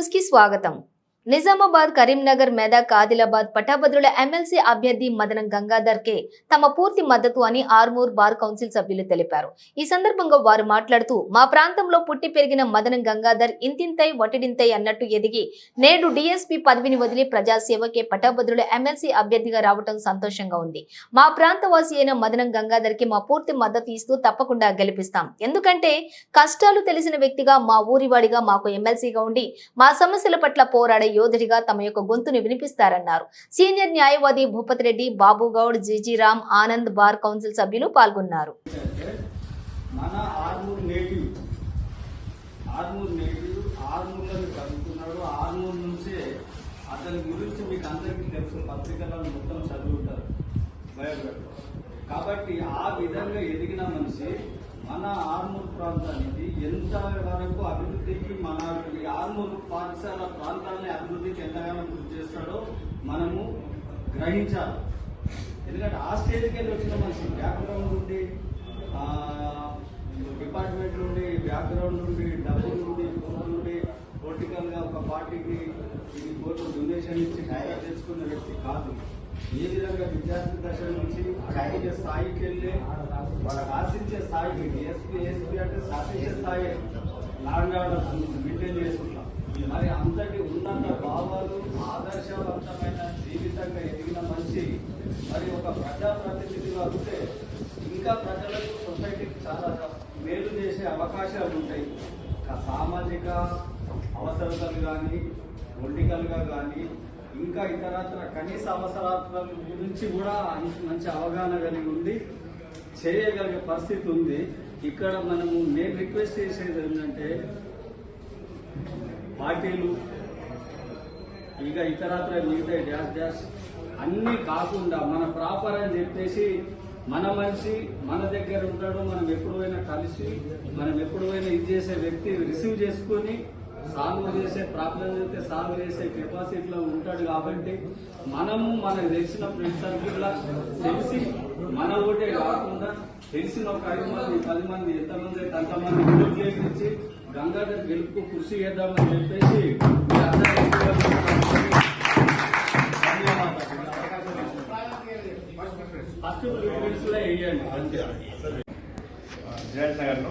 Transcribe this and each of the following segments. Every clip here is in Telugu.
న్యూస్కి స్వాగతం. నిజామాబాద్ కరీంనగర్ మెదక్ ఆదిలాబాద్ పటాభద్రుల ఎమ్మెల్సీ అభ్యర్థి మదనం గంగాధర్ కే. తమ పూర్తి మద్దతు అని ఆర్మూర్ బార్ కౌన్సిల్ సభ్యులు తెలిపారు. ఈ సందర్భంగా వారు మాట్లాడుతూ మా ప్రాంతంలో పుట్టి పెరిగిన మదనం గంగాధర్ ఇంతింతై ఒటిడింతై అన్నట్టు ఎదిగి నేడు డిఎస్పీ పదవిని వదిలి ప్రజాసేవకే పటాభద్రుల ఎమ్మెల్సీ అభ్యర్థిగా రావటం సంతోషంగా ఉంది. మా ప్రాంతవాసి అయిన మదనం గంగాధర్కి మా పూర్తి మద్దతు ఇస్తూ తప్పకుండా గెలిపిస్తాం. ఎందుకంటే కష్టాలు తెలిసిన వ్యక్తిగా మా ఊరివాడిగా మాకు ఎమ్మెల్సీగా ఉండి మా సమస్యల పట్ల పోరాడే యోధుడిగా తమ యొక్క గొంతును వినిపిస్తారన్నారు. సీనియర్ న్యాయవాది భూపతి రెడ్డి బాబుగౌడ్ జీజీరామ్ ఆనంద్ బార్ కౌన్సిల్ సభ్యులు పాల్గొన్నారు. అతని గురించి మీకు అందరికీ తెలుసు. పత్రికలను మొత్తం చదువుతారు బయోగ్రఫీ. కాబట్టి ఆ విధంగా ఎదిగిన మనిషి మన ఆర్మూర్ ప్రాంతానికి ఎంత వరకు అభివృద్ధికి మన ఈ ఆర్మూర్ పాఠశాల ప్రాంతాన్ని అభివృద్ధికి ఎంతగానో కృషి చేస్తాడో మనము గ్రహించాలి. ఎందుకంటే ఆ స్టేజ్కి వెళ్ళి వచ్చిన మనిషి బ్యాక్గ్రౌండ్ నుండి డిపార్ట్మెంట్ నుండి బ్యాక్గ్రౌండ్ నుండి డబ్బుల నుండి కోర్టు నుండి పొలిటికల్గా ఒక పార్టీకి ఇది కోర్టు డొనేషన్ ఇచ్చి తయారు చేసుకున్న వ్యక్తి కాదు. ఏ విధంగా విద్యార్థి దశ నుంచి అడిగే స్థాయికి వెళ్ళి వాళ్ళకి ఆశించే స్థాయికి ఎస్పీ ఎస్పీ అంటే శాసించే స్థాయి లాంగ్ ఆర్డర్ మెయింటైన్ చేసుకుంటాం. మరి అంతటి ఉన్నత భావాలు ఆదర్శవంతమైన జీవితంగా ఎదిగిన మనిషి మరి ఒక ప్రజాప్రతినిధిగా ఉంటే ఇంకా ప్రజలకు సొసైటీకి చాలా మేలు చేసే అవకాశాలు ఉంటాయి. సామాజిక అవసరతలు కానీ పొలిటికల్గా కానీ ఇంకా ఇతరత్ర కనీస అవసరాల గురించి కూడా మంచి అవగాహన కలిగి ఉంది చేయగలిగే పరిస్థితి ఉంది. ఇక్కడ మనము మేము రిక్వెస్ట్ చేసేది ఏంటంటే పార్టీలు ఇక ఇతరత్ర మిగతా డ్యాష్ డ్యాష్ అన్నీ కాకుండా మన ప్రాపర్ అని చెప్పేసి మన మనిషి మన దగ్గర ఉంటాడు మనం ఎప్పుడైనా కలిసి మనం ఎప్పుడైనా ఇది చేసే వ్యక్తి రిసీవ్ చేసుకొని సాల్వ్ చేసే ప్రాబ్లం అయితే సాల్వ్ చేసే కెపాసిటీలో ఉంటాడు కాబట్టి మనము మనకు తెలిసిన ఫ్రెండ్ సర్కిల్ తెలిసి మన ఓటే కాకుండా తెలిసిన ఒక ఐదు మంది పది మంది ఎంతమంది అయితే అంతమంది వేయించి గంగాధర్ గెలుపుకు కృషి చేద్దామని చెప్పేసి ఫస్ట్లో వేయండి నగర్లో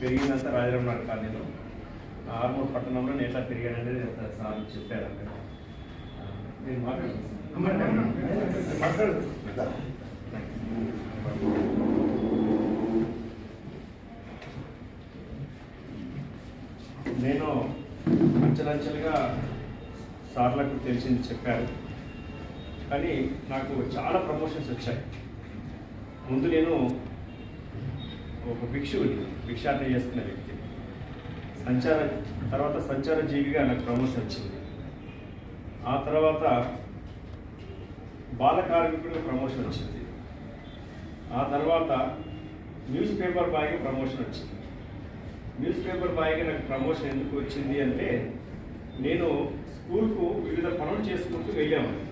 పెరిగినంత రాజరామ్ నగర్ కాలనీలో ఆర్మూర్ పట్టణంలో నేను ఎట్లా అనేది సార్ చెప్పారు అక్కడ నేను మాట్లాడు నేను అంచెలంచెలుగా సార్లకు తెలిసింది చెప్పారు. కానీ నాకు చాలా ప్రమోషన్స్ వచ్చాయి. ముందు నేను ఒక భిక్షువుని భిక్షాటన చేసుకునే వ్యక్తి సంచార తర్వాత సంచార జీవిగా నాకు ప్రమోషన్ వచ్చింది. ఆ తర్వాత బాల కార్మికుడిగా ప్రమోషన్ వచ్చింది. ఆ తర్వాత న్యూస్ పేపర్ బాయ్కి ప్రమోషన్ వచ్చింది. న్యూస్ పేపర్ బాయ్కి నాకు ప్రమోషన్ ఎందుకు వచ్చింది అంటే నేను స్కూల్కు వివిధ పనులు చేసుకుంటూ వెళ్ళేవాడిని.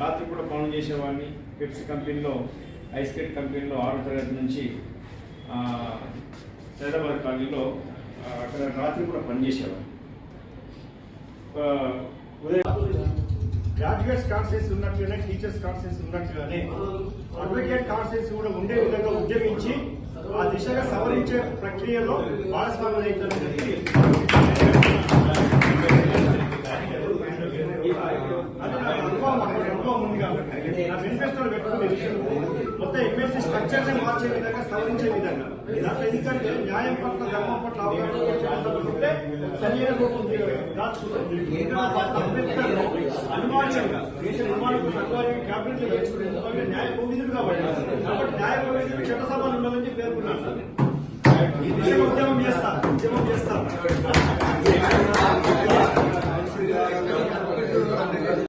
రాత్రి కూడా పనులు చేసేవాడిని. పెప్సీ కంపెనీలో ఐస్ క్రీమ్ కంపెనీలో ఆరో తరగతి నుంచి ఆ, సైదాబాద్ కాలనీలో అక్కడ రాత్రి కూడా పనిచేసేవాడిని గ్రాడ్యుయేట్స్ కాన్సెన్స్ ఉన్నట్లుగానే టీచర్స్ కాన్సెన్స్ ఉన్నట్లుగానే అడ్వకేట్ కాన్సెన్స్ కూడా ఉండే విధంగా ఉద్యమించి ఆ దిశగా సవరించే ప్రక్రియలో భాగస్వామ్యం జరిగింది ఎమ్మెల్సీ స్ట్రక్చర్ మార్చే విధంగా సవరించే విధంగా. దాంట్లో ఎందుకంటే న్యాయం పట్ల ధర్మం పట్ల అవగాహన చేయాలనుకుంటే సరైన రూపం దాచుకుంటుంది అంబేద్కర్ అనివార్యంగా దేశ నిర్మాణం అనివార్యంగా క్యాబినెట్లో వేసుకునే న్యాయ కోవిదులుగా పడ్డారు కాబట్టి న్యాయ కోవిదులు చట్టసభలు ఉండాలని